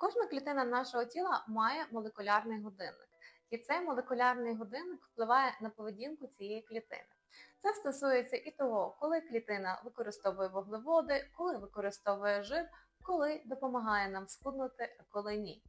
Кожна клітина нашого тіла має молекулярний годинник, і цей молекулярний годинник впливає на поведінку цієї клітини. Це стосується і того, коли клітина використовує вуглеводи, коли використовує жир, коли допомагає нам схуднути, а коли ні.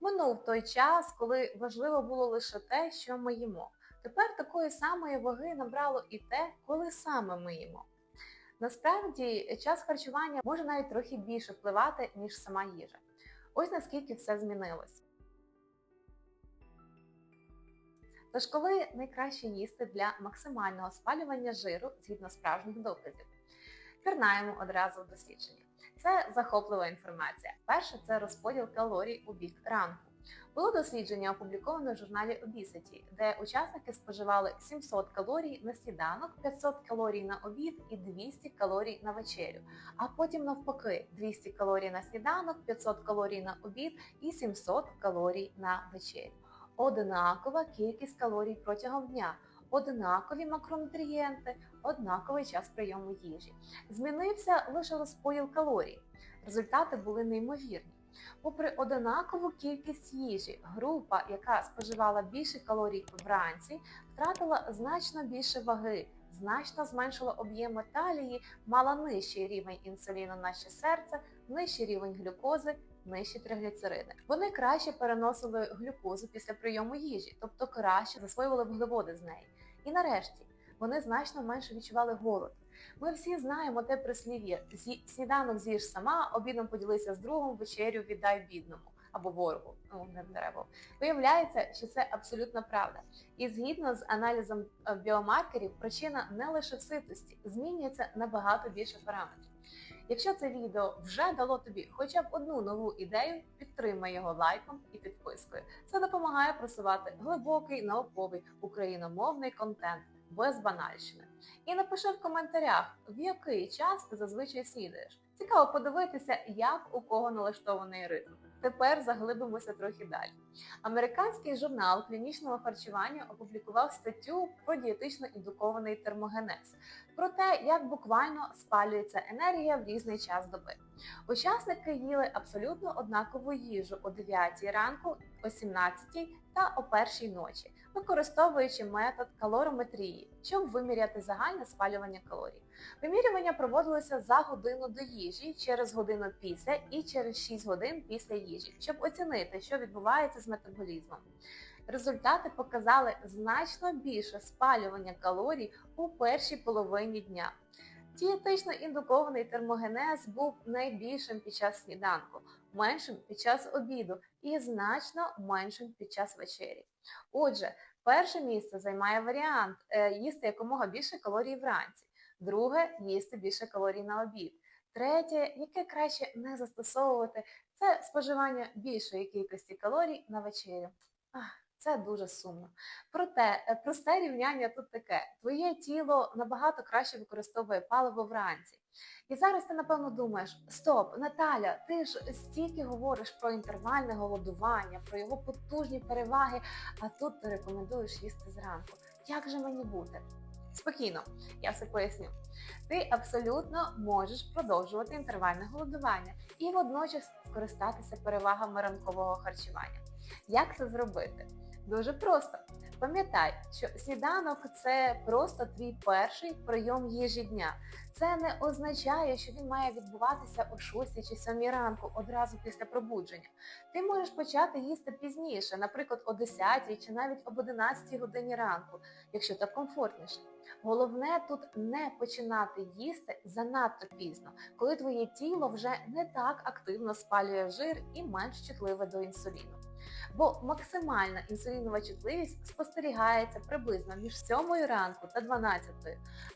Минув той час, коли важливо було лише те, що ми їмо. Тепер такої самої ваги набрало і те, коли саме ми їмо. Насправді час харчування може навіть трохи більше впливати, ніж сама їжа. Ось наскільки все змінилось. Тож коли найкраще їсти для максимального спалювання жиру згідно справжніх доказів? Пірнаємо одразу в дослідження. Це захоплива інформація. Перше це розподіл калорій у бік ранку. Було дослідження опубліковане в журналі Obesity, де учасники споживали 700 калорій на сніданок, 500 калорій на обід і 200 калорій на вечерю. А потім навпаки 200 калорій на сніданок, 500 калорій на обід і 700 калорій на вечерю. Однакова кількість калорій протягом дня, однакові макронутрієнти, однаковий час прийому їжі. Змінився лише розподіл калорій. Результати були неймовірні. Попри однакову кількість їжі, група, яка споживала більше калорій вранці, втратила значно більше ваги, значно зменшила об'єми талії, мала нижчий рівень інсуліну наше серце, нижчий рівень глюкози, нижчі тригліцериди. Вони краще переносили глюкозу після прийому їжі, тобто краще засвоювали вуглеводи з неї. І нарешті вони значно менше відчували голод. Ми всі знаємо те прислів'я «З'ї- сніданок з'їж сама, обідом поділися з другом, вечерю віддай бідному або ворогу. Ну, не треба. Виявляється, що це абсолютна правда. І згідно з аналізом е, біомаркерів, причина не лише в ситості, змінюється набагато більше параметрів. Якщо це відео вже дало тобі хоча б одну нову ідею, підтримай його лайком і підпискою. Це допомагає просувати глибокий науковий україномовний контент без банальщини. І напиши в коментарях, в який час ти зазвичай слідуєш. Цікаво подивитися, як у кого налаштований ритм. Тепер заглибимося трохи далі. Американський журнал клінічного харчування опублікував статтю про дієтично індукований термогенез, про те, як буквально спалюється енергія в різний час доби. Учасники їли абсолютно однакову їжу о 9 ранку, о 17 та о 1 ночі, використовуючи метод калорометрії, щоб виміряти загальне спалювання калорій. Вимірювання проводилося за годину до їжі, через годину після і через 6 годин після їжі, щоб оцінити, що відбувається з метаболізмом. Результати показали значно більше спалювання калорій у першій половині дня. Дієтично індукований термогенез був найбільшим під час сніданку, меншим під час обіду і значно меншим під час вечері. Отже, перше місце займає варіант е, їсти якомога більше калорій вранці, друге їсти більше калорій на обід. Третє, яке краще не застосовувати, це споживання більшої кількості калорій на вечерю. Це дуже сумно. Проте е, просте рівняння тут таке: твоє тіло набагато краще використовує паливо вранці. І зараз ти напевно думаєш: стоп, Наталя, ти ж стільки говориш про інтервальне голодування, про його потужні переваги, а тут ти рекомендуєш їсти зранку. Як же мені бути? Спокійно, я все поясню. Ти абсолютно можеш продовжувати інтервальне голодування і водночас скористатися перевагами ранкового харчування. Як це зробити? Дуже просто. Пам'ятай, що сніданок це просто твій перший прийом їжі дня. Це не означає, що він має відбуватися о 6 чи 7 ранку одразу після пробудження. Ти можеш почати їсти пізніше, наприклад, о 10 чи навіть об 11 годині ранку, якщо так комфортніше. Головне тут не починати їсти занадто пізно, коли твоє тіло вже не так активно спалює жир і менш чутливе до інсуліну. Бо максимальна інсулінова чутливість спостерігається приблизно між 7 ранку та 12,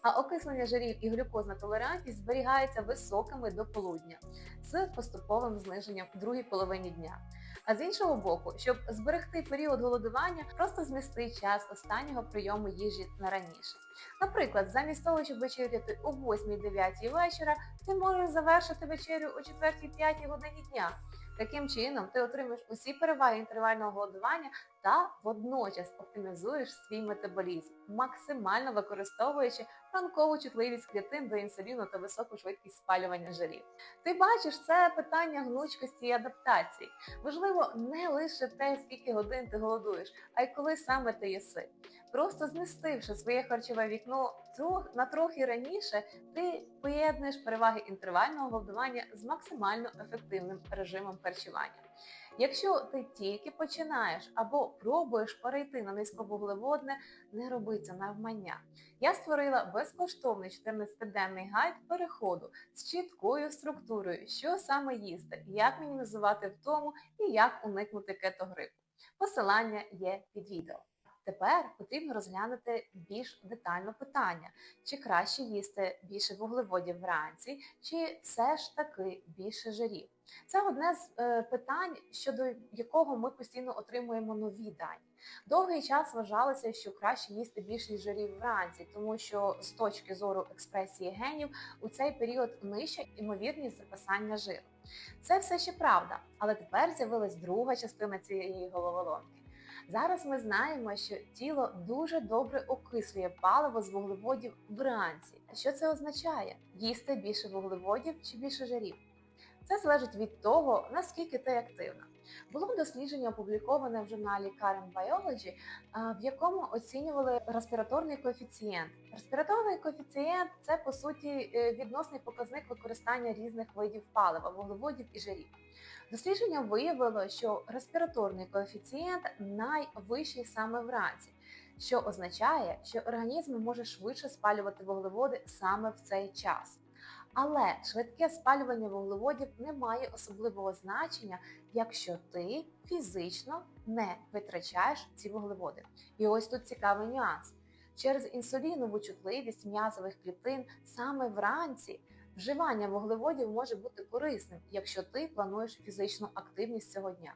а окислення жирів і глюкозна толерантність зберігається високими до полудня з поступовим зниженням в другій половині дня. А з іншого боку, щоб зберегти період голодування, просто змісти час останнього прийому їжі на раніше. Наприклад, замість того, щоб вечеряти о 8-9 вечора, ти можеш завершити вечерю о 4-5 годині дня. Таким чином, ти отримаєш усі переваги інтервального голодування та водночас оптимізуєш свій метаболізм, максимально використовуючи ранкову чутливість клітин до інсуліну та високу швидкість спалювання жирів. Ти бачиш, це питання гнучкості і адаптації. Важливо не лише те, скільки годин ти голодуєш, а й коли саме ти їси. Просто змістивши своє харчове вікно на трохи раніше, ти поєднуєш переваги інтервального голодування з максимально ефективним режимом харчування. Якщо ти тільки починаєш або пробуєш перейти на низьковуглеводне, не роби це навмання. Я створила безкоштовний 14-денний гайд переходу з чіткою структурою, що саме їсти, як мінімізувати втому і як уникнути кетогрипу. Посилання є під відео. Тепер потрібно розглянути більш детально питання, чи краще їсти більше вуглеводів вранці, чи все ж таки більше жирів. Це одне з е, питань, щодо якого ми постійно отримуємо нові дані. Довгий час вважалося, що краще їсти більше жирів вранці, тому що з точки зору експресії генів у цей період нижча імовірність записання жиру. Це все ще правда, але тепер з'явилась друга частина цієї головоломки. Зараз ми знаємо, що тіло дуже добре окислює паливо з вуглеводів вранці. Що це означає? Їсти більше вуглеводів чи більше жирів? Це залежить від того, наскільки ти активна. Було дослідження опубліковане в журналі Current Biology, в якому оцінювали респіраторний коефіцієнт. Респіраторний коефіцієнт це по суті е, відносний показник використання різних видів палива, вуглеводів і жирів. Дослідження виявило, що респіраторний коефіцієнт найвищий саме вранці, що означає, що організм може швидше спалювати вуглеводи саме в цей час. Але швидке спалювання вуглеводів не має особливого значення, якщо ти фізично не витрачаєш ці вуглеводи. І ось тут цікавий нюанс. Через інсулінову чутливість м'язових клітин саме вранці вживання вуглеводів може бути корисним, якщо ти плануєш фізичну активність цього дня.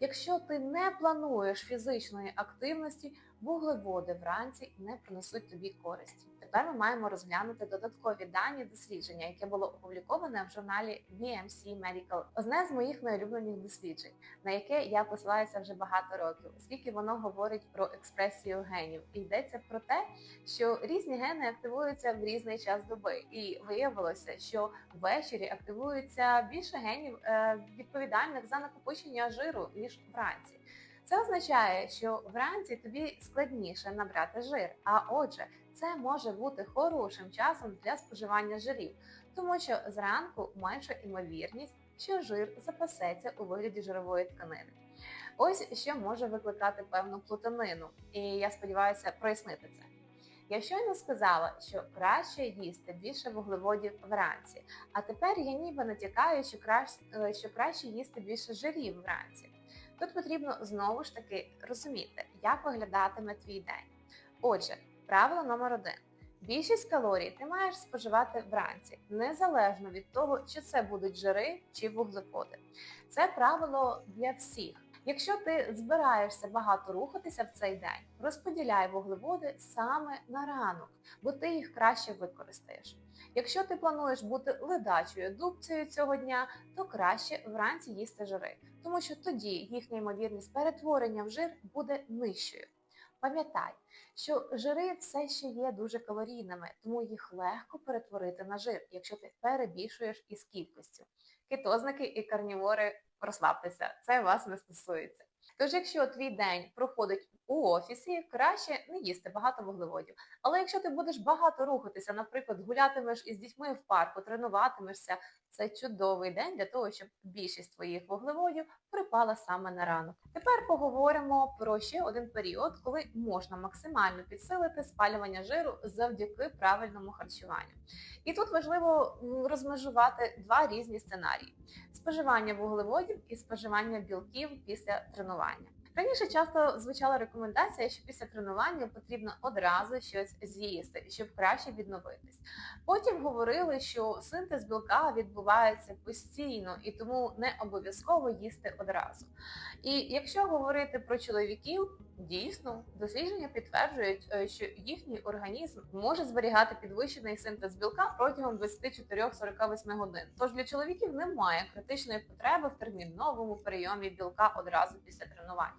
Якщо ти не плануєш фізичної активності, вуглеводи вранці не принесуть тобі користі. Тепер ми маємо розглянути додаткові дані дослідження, яке було опубліковане в журналі BMC Medical. Одне з моїх найулюблених досліджень, на яке я посилаюся вже багато років, оскільки воно говорить про експресію генів. І йдеться про те, що різні гени активуються в різний час доби, і виявилося, що ввечері активуються більше генів е, відповідальних за накопичення жиру ніж вранці. Це означає, що вранці тобі складніше набрати жир, а отже, це може бути хорошим часом для споживання жирів, тому що зранку менша імовірність, що жир запасеться у вигляді жирової тканини. Ось що може викликати певну плутанину, і я сподіваюся прояснити це. Я щойно сказала, що краще їсти більше вуглеводів вранці, а тепер я ніби натякаю, що краще, що краще їсти більше жирів вранці. Тут потрібно знову ж таки розуміти, як виглядатиме твій день. Отже, правило номер один. Більшість калорій ти маєш споживати вранці, незалежно від того, чи це будуть жири чи вуглеводи. Це правило для всіх. Якщо ти збираєшся багато рухатися в цей день, розподіляй вуглеводи саме на ранок, бо ти їх краще використаєш. Якщо ти плануєш бути ледачою дубцею цього дня, то краще вранці їсти жири, тому що тоді їхня ймовірність перетворення в жир буде нижчою. Пам'ятай, що жири все ще є дуже калорійними, тому їх легко перетворити на жир, якщо ти перебільшуєш із кількістю. Китозники і карнівори розслабтеся, це вас не стосується. Тож, якщо твій день проходить у офісі, краще не їсти багато вуглеводів. Але якщо ти будеш багато рухатися, наприклад, гулятимеш із дітьми в парку, тренуватимешся, це чудовий день для того, щоб більшість твоїх вуглеводів припала саме на ранок. Тепер поговоримо про ще один період, коли можна максимально підсилити спалювання жиру завдяки правильному харчуванню. І тут важливо розмежувати два різні сценарії: споживання вуглеводів і споживання білків після тренування. Раніше часто звучала рекомендація, що після тренування потрібно одразу щось з'їсти, щоб краще відновитись. Потім говорили, що синтез білка відбувається постійно і тому не обов'язково їсти одразу. І якщо говорити про чоловіків, дійсно дослідження підтверджують, е, що їхній організм може зберігати підвищений синтез білка протягом 24-48 годин. Тож для чоловіків немає критичної потреби в терміновому прийомі білка одразу після тренування.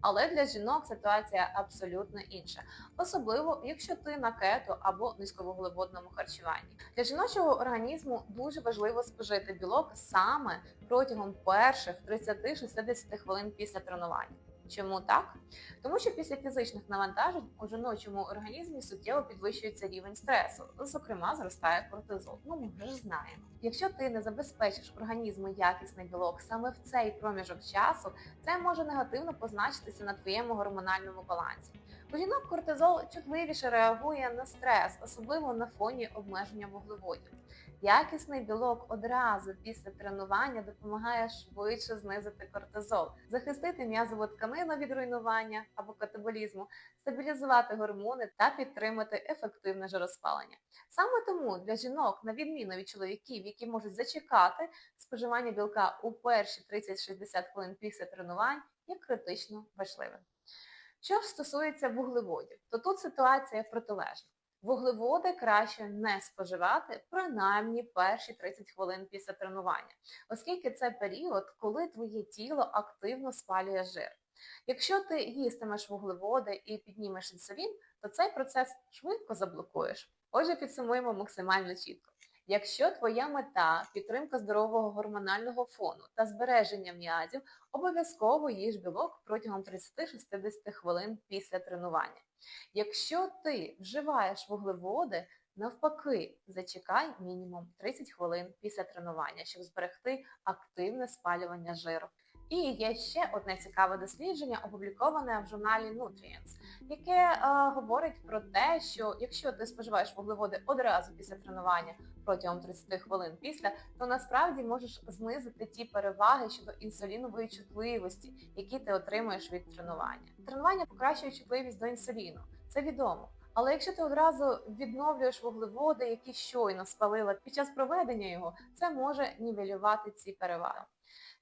Але для жінок ситуація абсолютно інша, особливо якщо ти на кето або низьковуглеводному харчуванні. Для жіночого організму дуже важливо спожити білок саме протягом перших 30-60 хвилин після тренування. Чому так? Тому що після фізичних навантажень у жіночому організмі суттєво підвищується рівень стресу, зокрема, зростає кортизол. Ну ми вже знаємо. Якщо ти не забезпечиш організму якісний білок саме в цей проміжок часу, це може негативно позначитися на твоєму гормональному балансі. У жінок кортизол чутливіше реагує на стрес, особливо на фоні обмеження вуглеводів. Якісний білок одразу після тренування допомагає швидше знизити кортизол, захистити м'язову тканину від руйнування або катаболізму, стабілізувати гормони та підтримати ефективне жироспалення. Саме тому для жінок, на відміну від чоловіків, які можуть зачекати споживання білка у перші 30-60 хвилин після тренувань, є критично важливим. Що ж стосується вуглеводів, то тут ситуація протилежна. Вуглеводи краще не споживати принаймні перші 30 хвилин після тренування, оскільки це період, коли твоє тіло активно спалює жир. Якщо ти їстимеш вуглеводи і піднімеш інсулін, то цей процес швидко заблокуєш. Отже, підсумуємо максимально чітко. Якщо твоя мета підтримка здорового гормонального фону та збереження м'язів, обов'язково їж білок протягом 30-60 хвилин після тренування. Якщо ти вживаєш вуглеводи, навпаки, зачекай мінімум 30 хвилин після тренування, щоб зберегти активне спалювання жиру. І є ще одне цікаве дослідження, опубліковане в журналі Nutrients, яке е, говорить про те, що якщо ти споживаєш вуглеводи одразу після тренування протягом 30 хвилин після, то насправді можеш знизити ті переваги щодо інсулінової чутливості, які ти отримуєш від тренування. Тренування покращує чутливість до інсуліну, це відомо. Але якщо ти одразу відновлюєш вуглеводи, які щойно спалила під час проведення його, це може нівелювати ці переваги.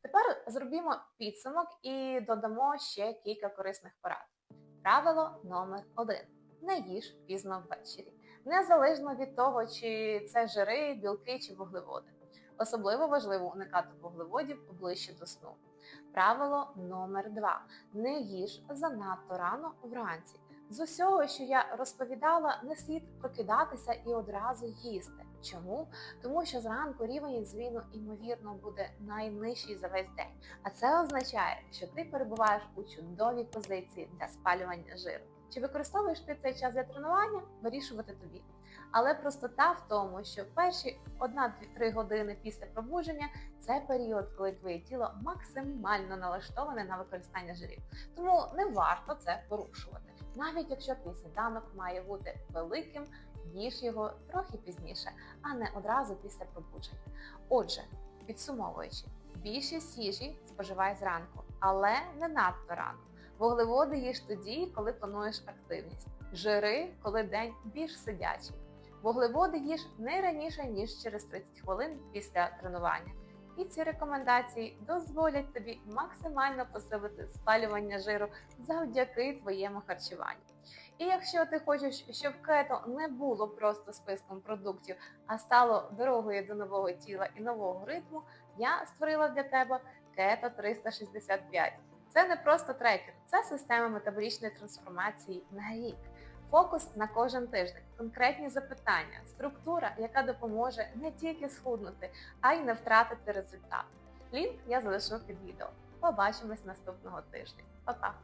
Тепер зробімо підсумок і додамо ще кілька корисних порад. Правило номер один. Не їж пізно ввечері. Незалежно від того, чи це жири, білки чи вуглеводи. Особливо важливо уникати вуглеводів ближче до сну. Правило номер два. Не їж занадто рано вранці. З усього, що я розповідала, не слід прокидатися і одразу їсти. Чому? Тому що зранку рівень інсуліну, ймовірно, буде найнижчий за весь день. А це означає, що ти перебуваєш у чудовій позиції для спалювання жиру. Чи використовуєш ти цей час для тренування? Вирішувати тобі. Але простота в тому, що перші 1-3 години після пробудження це період, коли твоє тіло максимально налаштоване на використання жирів. Тому не варто це порушувати. Навіть якщо твій сніданок має бути великим, їж його трохи пізніше, а не одразу після пробудження. Отже, підсумовуючи, більшість їжі споживай зранку, але не надто рано. Вуглеводи їж тоді, коли плануєш активність. Жири, коли день більш сидячий. Вуглеводи їж не раніше, ніж через 30 хвилин після тренування. І ці рекомендації дозволять тобі максимально посилити спалювання жиру завдяки твоєму харчуванню. І якщо ти хочеш, щоб кето не було просто списком продуктів, а стало дорогою до нового тіла і нового ритму, я створила для тебе Кето 365. Це не просто трекер, це система метаболічної трансформації на рік. Фокус на кожен тиждень, конкретні запитання, структура, яка допоможе не тільки схуднути, а й не втратити результат. Лінк я залишу під відео. Побачимось наступного тижня. Па-па!